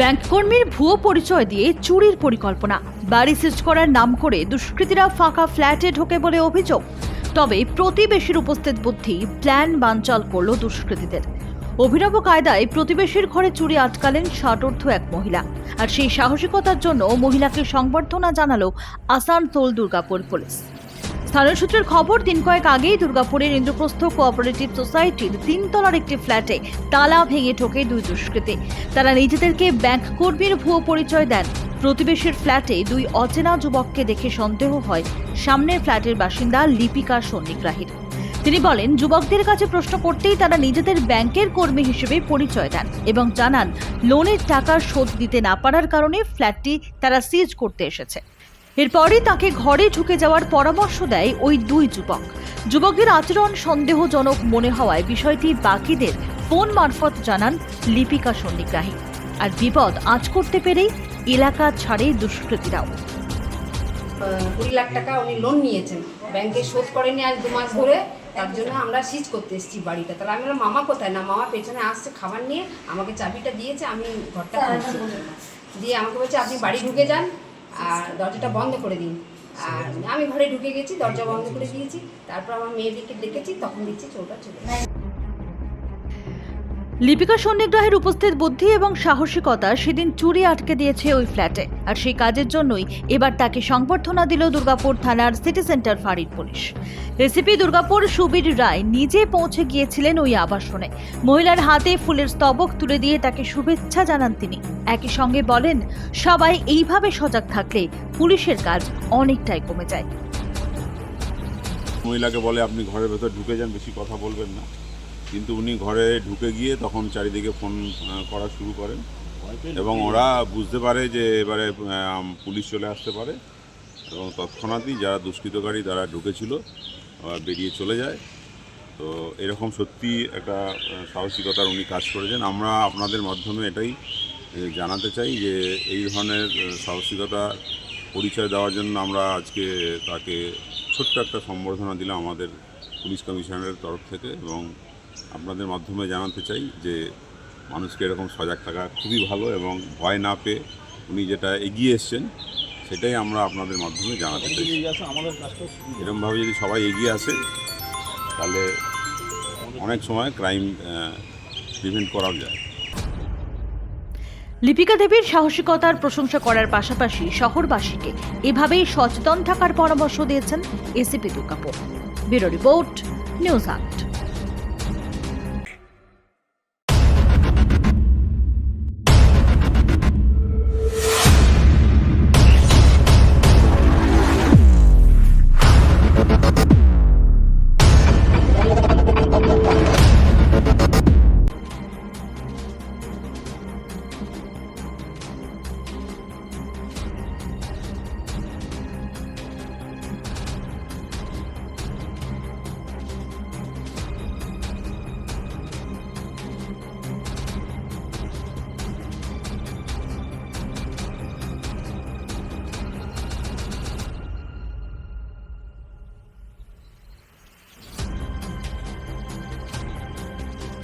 Bank কর্মীর ভুয়ো পরিচয় দিয়ে চুরির পরিকল্পনা। বাড়ি সিজ করার নাম করে দুষ্কৃতীরা ফাঁকা ফ্ল্যাটে ঢোকে বলে অভিযোগ। তবে প্রতিবেশীর উপস্থিত বুদ্ধি প্ল্যান বানচাল করল দুষ্কৃতীদের। অভিনব কায়দায় প্রতিবেশীর ঘরে চুরি আটকালেন ষাটোর্ধ এক মহিলা। আর সেই সাহসিকতার জন্য মহিলাকে সংবর্ধনা জানালো আসানসোল দুর্গাপুর পুলিশ। স্থানীয় সূত্রের খবর, দিন কয়েক আগেই দুর্গাপুরের ইন্দ্রপ্রস্থ কোঅপারেটিভ সোসাইটির তিনতলার একটি ফ্ল্যাটে তালা ভেঙে ঢোকে দুই দুষ্কৃতী। তারা নিজেদেরকে ব্যাংক কর্মীর ভুয়ো পরিচয় দেন। প্রতিবেশীর ফ্ল্যাটে দুই অচেনা যুবককে দেখে সন্দেহ হয়, সামনের ফ্ল্যাটের বাসিন্দা লিপিকা সন্নিগ্রাহীর। তিনি বলেন, যুবকদের কাছে প্রশ্ন করতেই তারা নিজেদের ব্যাংকের কর্মী হিসেবে পরিচয় দেন এবং জানান, লোনের টাকা শোধ দিতে না পারার কারণে ফ্ল্যাটটি তারা সিজ করতে এসেছে। এরপরই তাকে ঘরে ঢুকে যাওয়ার পরামর্শ দেয় ওই দুই যুবক। যুবকের আচরণ সন্দেহজনক মনে হওয়ায় বিষয়টি বাকিদের ফোন মারফত জানান লিপিকা সন্নিগ্রাহী। আর বিপদ আঁচ করতে পেরেই এলাকা ছাড়ে দুষ্কৃতীরাও। আহ, কুড়ি লাখ টাকা উনি লোন নিয়েছেন। ব্যাংকে শোধ করেনি আজ দু মাস ধরে। তার জন্য আমরা সিজ করতে এসেছি বাড়িটা। তাহলে আমি বললাম মামা কোথায়? না মামা পেছনে আসছে খাবার নিয়ে আমাকে চাবিটা দিয়েছে আমি ঘরটা দিয়ে আমাকে বলছে আপনি বাড়ি ঢুকে যান। আর দরজাটা বন্ধ করে দিন আর আমি ঘরে ঢুকে গেছি, দরজা বন্ধ করে দিয়েছি, তারপর আমার মেয়েদেরকে ডেকেছি, তখন দেখছি চোরটা চলে। লিপিকা সন্নিগ্রহের উপস্থিত বুদ্ধি এবং সাহসিকতা সেদিন চুরি আটকে দিয়েছে ওই ফ্ল্যাটে। আর সেই কাজের জন্যই এবার তাকে সংবর্ধনা দিল দুর্গাপুর থানার সিটি সেন্টার ফাঁড়ির পুলিশ। রেসিপি দুর্গাপুর সুবীর রায় নিজে পৌঁছে গিয়েছিলেন ওই আবাসনে। মহিলার হাতে ফুলের স্তবক তুলে দিয়ে তাকে শুভেচ্ছা জানান তিনি। একই সঙ্গে বলেন, সবাই এইভাবে সজাগ থাকলে পুলিশের কাজ অনেকটাই কমে যায়। মহিলাকে বলে, আপনি ঘরের ভেতর ঢুকে যান, বেশি কথা বলবেন না। কিন্তু উনি ঘরে ঢুকে গিয়ে তখন চারিদিকে ফোন করা শুরু করেন। এবং ওরা বুঝতে পারে যে এবারে পুলিশ চলে আসতে পারে। এবং তৎক্ষণাৎই যারা দুষ্কৃতকারী তারা ঢুকেছিল বেরিয়ে চলে যায়। তো এরকম সত্যি একটা সাহসিকতার উনি কাজ করেছেন। আমরা আপনাদের মাধ্যমে এটাই জানাতে চাই যে এই ধরনের সাহসিকতা পরিচয় দেওয়ার জন্য আমরা আজকে তাকে ছোট্ট একটা সম্বর্ধনা দিলাম আমাদের পুলিশ কমিশনারের তরফ থেকে। এবং আপনাদের মাধ্যমে জানাতে চাই যে মানুষকে এরকম সজাগ থাকা খুবই ভালো এবং ভয় না পেয়ে উনি যেটা এগিয়ে এসছেন সেটাই আমরা আপনাদের মাধ্যমে জানাতে চাই। এরকমভাবে যদি সবাই এগিয়ে আসে তাহলে অনেক সময় ক্রাইম প্রিভেন্ট করাও যায়। লিপিকা দেবীর সাহসিকতার প্রশংসা করার পাশাপাশি শহরবাসীকে এভাবেই সচেতন থাকার পরামর্শ দিয়েছেন ACP Durgapur. Bureau report news আট।